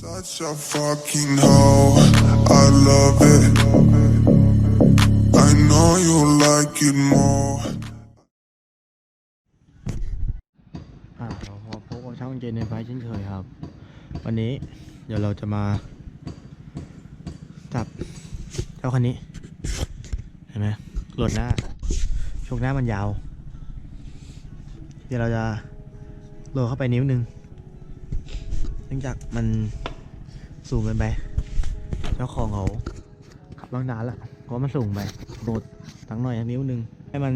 Such a fucking hoe, I love it. I know you like it more. อ่าเราพบกับช่องเจนในไฟเช่นเคยครับ วันนี้เดี๋ยวเราจะมา จับเจ้าคันนี้ เห็นไหมโหลดหน้าชกหน้ามันยาว เดี๋ยวเราจะโหลดเข้าไปนิ้วหนึ่งเนื่องจากมัน สูงเกินไป เจ้าของเขาขับตั้งนานแล้วเพราะมันสูงไปโหลดตั้งหน่อยนิ้วหนึ่งให้มัน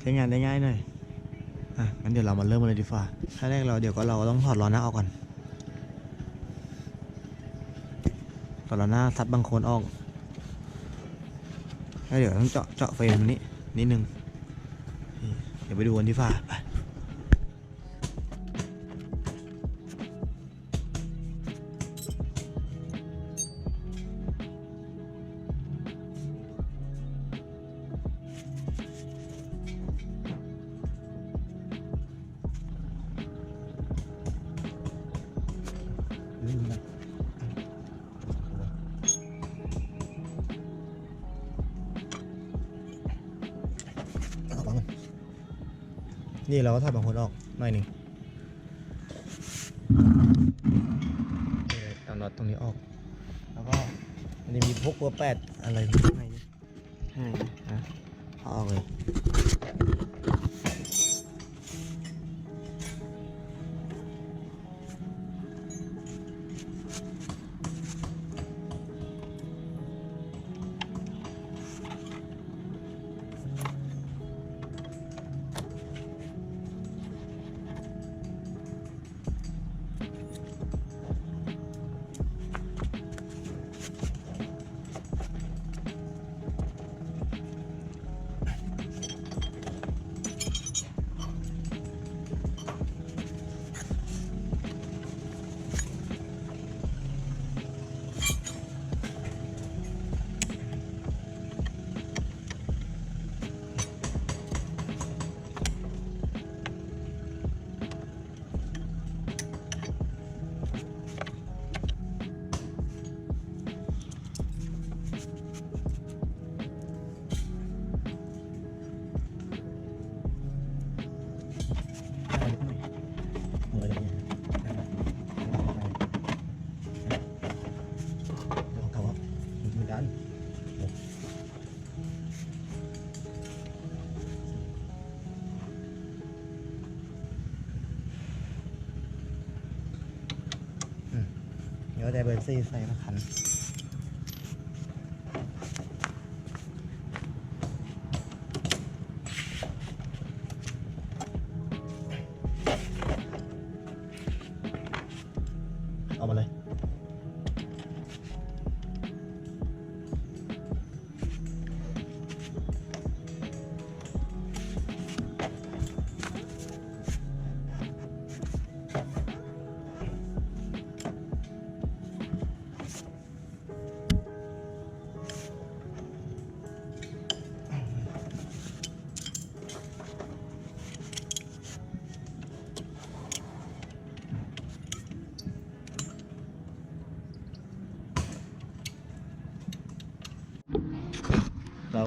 ใช้งานได้ง่ายหน่อย อะ งั้นเดี๋ยวเรามาเริ่มเลยดีกว่าขั้นแรกเราเดี๋ยวก็เราต้องถอดล้อหน้าออกก่อน ถอดล้อหน้าซัดบางโคนออก แล้วเดี๋ยวต้องเจาะเจาะเฟรมนี้นิดนึง เดี๋ยวไปดูกันที่ฝ้าไป นี่เราก็ถอดบางโคนออกหน่อยหนึ่งนี่เอาน็อตตรงนี้ออก แล้วก็มันจะมีพวกเบอร์แปดอะไรข้างในนี่ข้างในนี่นะเอาออกเลย เดี๋ยวแต่เบอร์ซี่ใส่ละคันเอามาเลย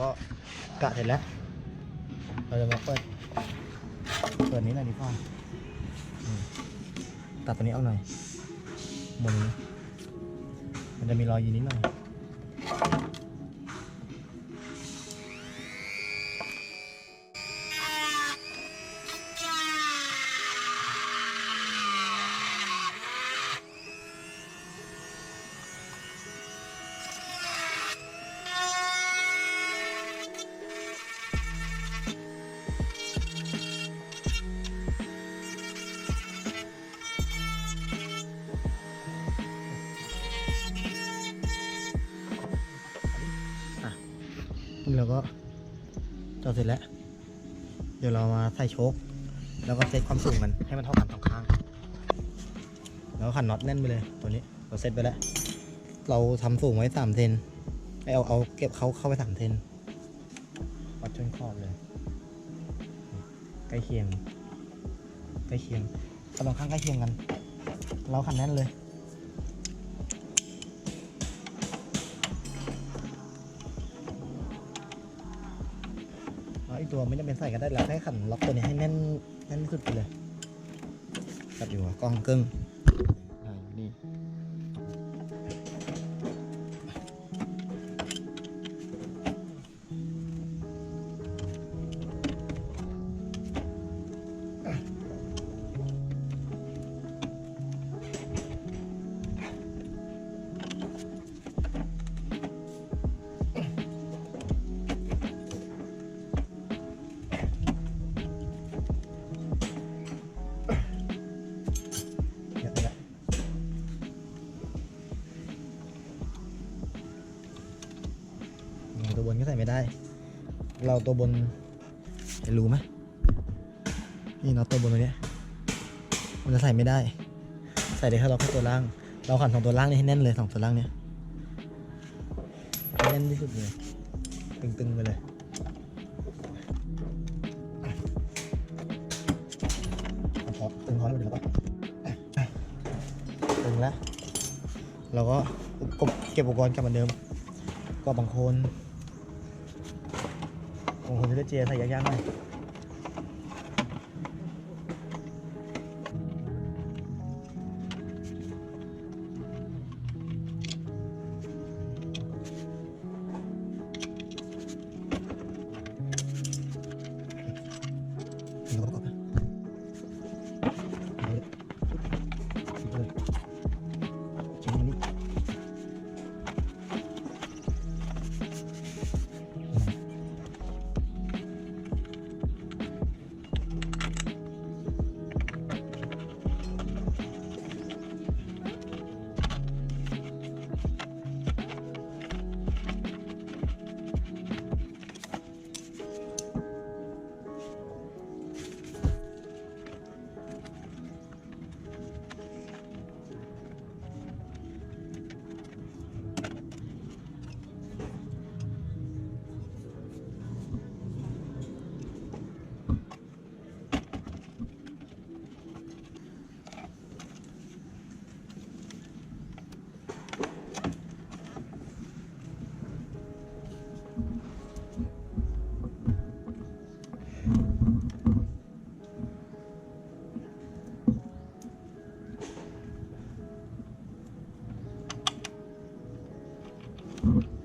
ก็กะเสร็จแล้ว เราจะมาเปิด เปิดนี้หน่อยดีกว่าตัดตัวนี้เอาหน่อยมุมนี้ มันจะมีรอยยีนิดหน่อย นี่เราก็จอดเสร็จแล้ว เดี๋ยวเรามาใส่โชคแล้วก็เซตความสูงกันให้มันเท่ากันสองข้าง แล้วขันน็อตแน่นไปเลยตัวนี้เราเซตไปแล้ว เราทำสูงไว้สามเซนให้เอาเอาเก็บเขาเข้าไปสามเซนวัดจนขอบเลย ใกล้เคียง ใกล้เคียงกำลังข้างใกล้เคียงกัน เราขันแน่นเลย อีกตัวไม่จำเป็นใส่ก็ได้เราแค่ขันล็อกตัวนี้ให้แน่นแน่นที่สุดไปเลยจับอยู่หัวกองกึ่ง ใส่ไม่ได้ เราตัวบนเห็นรู้ไหมนี่เนาตัวบนตัวเนี้ยมันจะใส่ไม่ได้ ใส่ได้แค่เราแค่ตัวล่าง เราขันสองตัวล่างนี่ให้แน่นเลยสองตัวล่างเนี่ยแน่นที่สุดเลยตึงๆไปเลยพอตึงพอแล้วเดี๋ยวเราก็ตึงแล้ว เราก็เก็บอุปกรณ์กลับเหมือนเดิม ก็บางคน บางคนจะได้เจใส่ยากๆหน่อย Mm-hmm.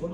ใช่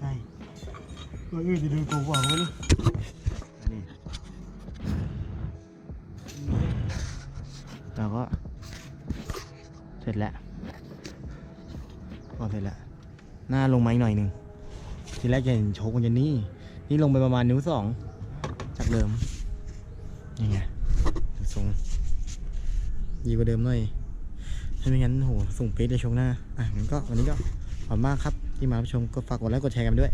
ใช่ตัวอื่นจะดูกูกว่าเขาเลยนี่เราก็เสร็จแล้วก็เสร็จแล้วหน้าลงมาอีกหน่อยหนึ่งทีแรกจะเห็นโชกมันจะนี่ นี่ลงไปประมาณนิ้วสองจากเดิมยังไงดูทรงดีกว่าเดิมหน่อยถ้าไม่งั้นโหสูงปี๊ดเลยชงหน้า อะงั้นก็วันนี้ก็ขอบมากครับ ที่มารับชมก็ฝากกดไลค์กดแชร์กันด้วย